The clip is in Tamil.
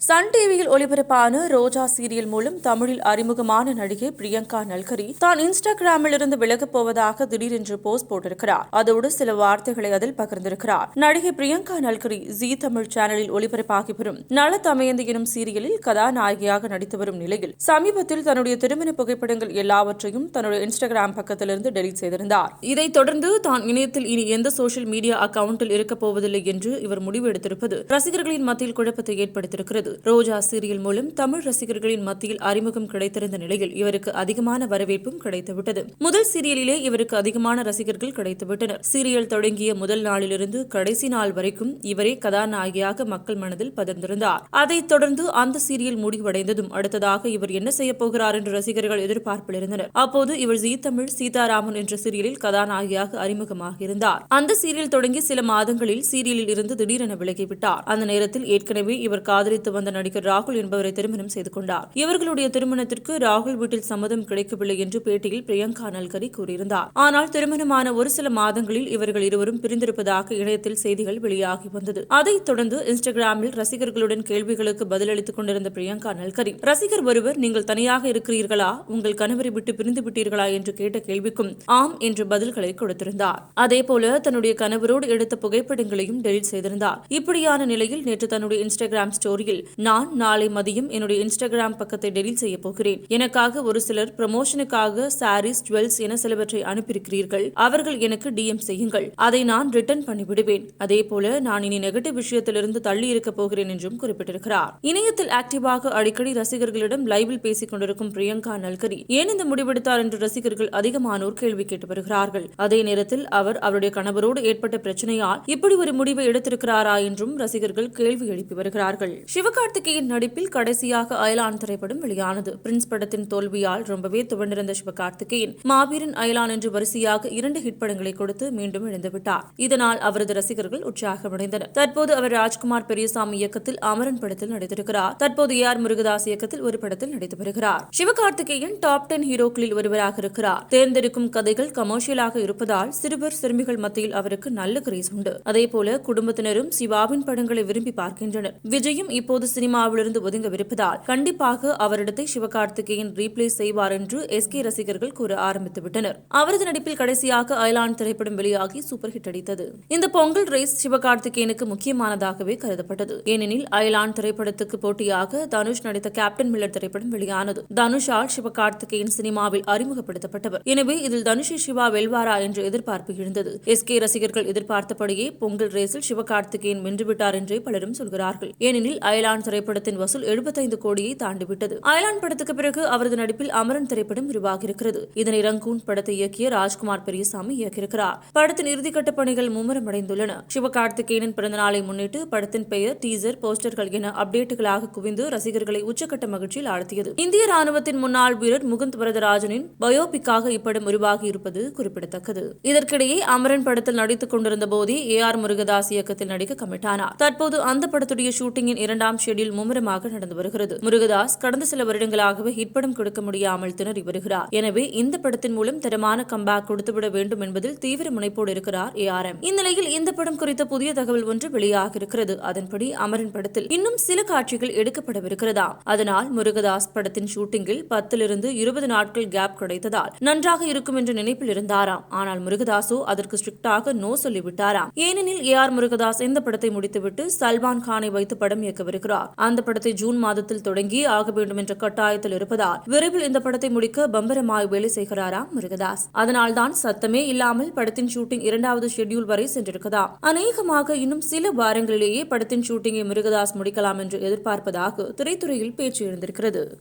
சன் டிவியில் ஒளிபரப்பான ரோஜா சீரியல் மூலம் தமிழில் அறிமுகமான நடிகை பிரியங்கா நல்கரி தான் இன்ஸ்டாகிராமில் இருந்து விலகப் போவதாக திடீரென்று போஸ்ட் போட்டிருக்கிறார். அதோடு சில வார்த்தைகளை அதில் பகிர்ந்திருக்கிறார். நடிகை பிரியங்கா நல்கரி ஜி தமிழ் சேனலில் ஒளிபரப்பாகி வரும் நல தமயந்தி எனும் சீரியலில் கதாநாயகியாக நடித்து வரும் நிலையில் சமீபத்தில் தன்னுடைய திருமண புகைப்படங்கள் எல்லாவற்றையும் தன்னுடைய இன்ஸ்டாகிராம் பக்கத்திலிருந்து டெலீட் செய்திருந்தார். இதைத் தொடர்ந்து தான் இணையத்தில் இனி எந்த சோசியல் மீடியா அக்கவுண்டில் இருக்கப் போவதில்லை என்று இவர் முடிவு எடுத்திருப்பது ரசிகர்களின் மத்தியில் குழப்பத்தை ஏற்படுத்தியிருக்கிறது. ரோஜா சீரியல் மூலம் தமிழ் ரசிகர்களின் மத்தியில் அறிமுகம் கிடைத்திருந்த நிலையில் இவருக்கு அதிகமான வரவேற்பும் கிடைத்துவிட்டது. முதல் சீரியலிலே இவருக்கு அதிகமான ரசிகர்கள் கிடைத்துவிட்டனர். சீரியல் தொடங்கிய முதல் நாளிலிருந்து கடைசி நாள் வரைக்கும் இவரே கதாநாயகியாக மக்கள் மனதில் பதர்ந்திருந்தார். அதைத் தொடர்ந்து அந்த சீரியல் முடிவடைந்ததும் அடுத்ததாக இவர் என்ன செய்யப் போகிறார் என்று ரசிகர்கள் எதிர்பார்ப்பில் இருந்தனர் அப்போது இவர் ஜி தமிழ் சீதாராமன் என்ற சீரியலில் கதாநாயகியாக அறிமுகமாக இருந்தார் அந்த சீரியல் தொடங்கி சில மாதங்களில் சீரியலில் இருந்து திடீரென விலகிவிட்டார். அந்த நேரத்தில் ஏற்கனவே இவர் காதலித்து வந்த நடிகர் ராகுல் என்பவரை திருமணம் செய்து கொண்டார். இவர்களுடைய திருமணத்திற்கு ராகுல் வீட்டில் சம்மதம் கிடைக்கவில்லை என்று பேட்டியில் பிரியங்கா நல்கரி கூறியிருந்தார். ஆனால் திருமணமான ஒரு சில மாதங்களில் இவர்கள் இருவரும் பிரிந்திருப்பதாக இணையத்தில் செய்திகள் வெளியாகி வந்தது. அதைத் தொடர்ந்து இன்ஸ்டாகிராமில் ரசிகர்களுடன் கேள்விகளுக்கு பதிலளித்துக் கொண்டிருந்த பிரியங்கா நல்கரி ரசிகர் ஒருவர் நீங்கள் தனியாக இருக்கிறீர்களா? உங்கள் கணவரை விட்டு பிரிந்து விட்டீர்களா? என்று கேட்ட கேள்விக்கும் ஆம் என்று பதில்களை கொடுத்திருந்தார். அதேபோல தன்னுடைய கணவரோடு எடுத்த புகைப்படங்களையும் டெலிட் செய்திருந்தார். இப்படியான நிலையில் நேற்று தன்னுடைய இன்ஸ்டாகிராம் ஸ்டோரியில் நான் நாளை மதியம் என்னுடைய இன்ஸ்டாகிராம் பக்கத்தை டெலிட் செய்ய போகிறேன். எனக்காக ஒரு சிலர் ப்ரமோஷனுக்காக சாரீஸ் ஜுவல்ஸ் என சிலவற்றை அனுப்பியிருக்கிறீர்கள். அவர்கள் எனக்கு டிஎம் செய்யுங்கள். அதை நான் ரிட்டர்ன் பண்ணிவிடுவேன். அதே போல நான் இனி நெகட்டிவ் விஷயத்திலிருந்து தள்ளி இருக்க போகிறேன் என்றும் குறிப்பிட்டிருக்கிறார். இணையத்தில் ஆக்டிவாக அடிக்கடி ரசிகர்களிடம் லைவில் பேசிக் கொண்டிருக்கும் பிரியங்கா நல்கரி ஏன் இந்த முடிவெடுத்தார் என்று ரசிகர்கள் அதிகமானோர் கேள்வி கேட்டு வருகிறார்கள். அதே நேரத்தில் அவர் அவருடைய கணவரோடு ஏற்பட்ட பிரச்சனையால் இப்படி ஒரு முடிவை எடுத்திருக்கிறாரா என்றும் ரசிகர்கள் கேள்வி எழுப்பி வருகிறார்கள். சிவக சிவகார்த்திகேயன் நடிப்பில் கடைசியாக அயலான் திரைப்படம் வெளியானது. பிரின்ஸ் படத்தின் தோல்வியால் ரொம்பவே துவண்டிருந்த சிவகார்த்திகேயன் மாவீரன் அயலான் என்று வரிசையாக இரண்டு ஹிட் படங்களை கொடுத்து மீண்டும் இணைந்துவிட்டார். இதனால் அவரது ரசிகர்கள் உற்சாகமடைந்தனர். தற்போது அவர் ராஜ்குமார் பெரியசாமி இயக்கத்தில் அமரன் படத்தில் நடித்திருக்கிறார். தற்போது ஏ ஆர் முருகதாஸ் இயக்கத்தில் ஒரு படத்தில் நடித்து வருகிறார். சிவகார்த்திகேயன் டாப் டென் ஹீரோக்களில் ஒருவராக இருக்கிறார். தேர்ந்தெடுக்கும் கதைகள் கமர்ஷியலாக இருப்பதால் சிறுவர் சிறுமிகள் மத்தியில் அவருக்கு நல்ல கிரேஸ் உண்டு. அதேபோல குடும்பத்தினரும் சிவாவின் படங்களை விரும்பி பார்க்கின்றனர். விஜயும் இப்போது தெலுங்கு சினிமாவிலிருந்து ஒதுங்கவிருப்பதால் கண்டிப்பாக அவரிடத்தை சிவகார்த்திகேயன் ரீப்ளேஸ் செய்வார் என்று எஸ் கே ரசிகர்கள் கூற ஆரம்பித்துவிட்டனர். அவரது நடிப்பில் கடைசியாக அயலான் திரைப்படம் வெளியாகி சூப்பர் ஹிட் அடித்தது. இந்த பொங்கல் ரேஸ் சிவகார்த்திகேயனுக்கு முக்கியமானதாகவே கருதப்பட்டது. ஏனெனில் அயலான் திரைப்படத்துக்கு போட்டியாக தனுஷ் நடித்த கேப்டன் மில்லர் திரைப்படம் வெளியானது. தனுஷால் சிவகார்த்திகேயன் சினிமாவில் அறிமுகப்படுத்தப்பட்டவர். எனவே இதில் தனுஷை சிவா வெல்வாரா என்று எதிர்பார்ப்பு எழுந்தது எஸ் கே ரசிகர்கள் எதிர்பார்த்தபடியே பொங்கல் ரேஸில் சிவகார்த்திகேயன் வென்றுவிட்டார் என்றே பலரும் சொல்கிறார்கள். ஏனெனில் அயலான் அயலான் திரைப்படத்தின் வசூல் எழுபத்தைந்து கோடியை தாண்டிவிட்டது. அயலான் படத்துக்கு பிறகு அவரது நடிப்பில் அமரன் திரைப்படம் உருவாகியிருக்கிறது. இதனை ரங்கூன் படத்தை இயக்கிய ராஜ்குமார் பெரியசாமி இயக்கியிருக்கிறார். படத்தின் இறுதிக்கட்ட பணிகள் மும்முரமடைந்துள்ளன. சிவகார்த்திகேயனின் பிறந்தநாளை முன்னிட்டு படத்தின் பெயர் டீசர் போஸ்டர்கள் என அப்டேட்டுகளாக குவிந்து ரசிகர்களை உச்சக்கட்ட மகிழ்ச்சியில் ஆழ்த்தியது. இந்திய ராணுவத்தின் முன்னாள் வீரர் முகுந்த் வரதராஜனின் பயோபிக்காக இப்படம் உருவாகியிருப்பது குறிப்பிடத்தக்கது. இதற்கிடையே அமரன் படத்தில் நடித்துக் கொண்டிருந்த போதே ஏ ஆர் முருகதாஸ் இயக்கத்தில் நடிக்க கமிட்டானார். தற்போது அந்த படத்துடைய ஷூட்டிங்கின் இரண்டாம் ஷெட்யூல் மும்முரமாக நடந்து வருகிறது. முருகதாஸ் கடந்த சில வருடங்களாகவே ஹிட் படம் கொடுக்க முடியாமல் திணறி வருகிறார். எனவே இந்த படத்தின் மூலம் தரமான கம்பேக் கொடுத்துவிட வேண்டும் என்பதில் தீவிர முனைப்போடு இருக்கிறார் ஏ ஆர் எம். இந்நிலையில் இந்த படம் குறித்த புதிய தகவல் ஒன்று வெளியாக இருக்கிறது. அதன்படி அமரன் படத்தில் இன்னும் சில காட்சிகள் எடுக்கப்படவிருக்கிறதா? அதனால் முருகதாஸ் படத்தின் ஷூட்டிங்கில் பத்திலிருந்து இருபது நாட்கள் கேப் கிடைத்ததால் நன்றாக இருக்கும் என்ற நினைப்பில் இருந்தாராம். ஆனால் முருகதாசோ அதற்கு ஸ்ட்ரிக்டாக நோ சொல்லிவிட்டாராம். ஏனெனில் ஏ ஆர் முருகதாஸ் இந்த படத்தை முடித்துவிட்டு சல்மான் கானை வைத்து படம் இயக்கவிருக்கிறார். அந்த படத்தை ஜூன் மாதத்தில் தொடங்கி ஆக வேண்டும் என்ற கட்டாயத்தில் இருப்பதால் விரைவில் இந்த படத்தை முடிக்க பம்பரமாய் வேலை செய்கிறாராம் முருகதாஸ். அதனால்தான் சத்தமே இல்லாமல் படத்தின் ஷூட்டிங் இரண்டாவது ஷெட்யூல் வரை சென்றிருக்கதாம் அநேகமாக இன்னும் சில வாரங்களிலேயே படத்தின் ஷூட்டிங்கை முருகதாஸ் முடிக்கலாம் என்று எதிர்பார்ப்பதாக திரைத்துறையில் பேச்சு எழுந்திருக்கிறது.